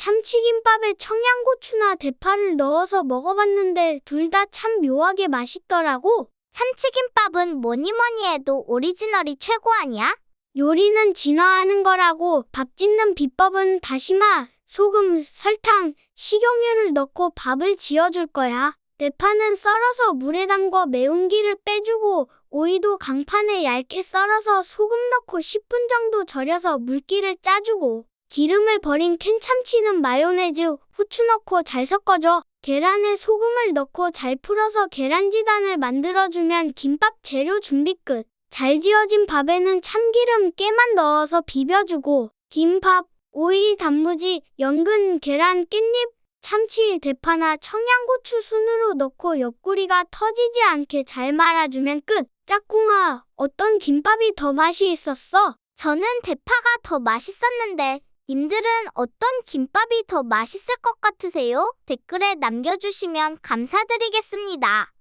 참치김밥에 청양고추나 대파를 넣어서 먹어봤는데 둘 다 참 묘하게 맛있더라고. 참치김밥은 뭐니 뭐니 해도 오리지널이 최고 아니야? 요리는 진화하는 거라고 밥 짓는 비법은 다시마, 소금, 설탕, 식용유를 넣고 밥을 지어줄 거야. 대파는 썰어서 물에 담궈 매운기를 빼주고 오이도 강판에 얇게 썰어서 소금 넣고 10분 정도 절여서 물기를 짜주고 기름을 버린 캔참치는 마요네즈, 후추 넣고 잘 섞어줘. 계란에 소금을 넣고 잘 풀어서 계란지단을 만들어주면 김밥 재료 준비 끝. 잘 지어진 밥에는 참기름 깨만 넣어서 비벼주고 김밥, 오이, 단무지, 연근, 계란, 깻잎, 참치, 대파나 청양고추 순으로 넣고 옆구리가 터지지 않게 잘 말아주면 끝. 짝꿍아, 어떤 김밥이 더 맛이 있었어? 저는 대파가 더 맛있었는데 님들은 어떤 김밥이 더 맛있을 것 같으세요? 댓글에 남겨주시면 감사드리겠습니다.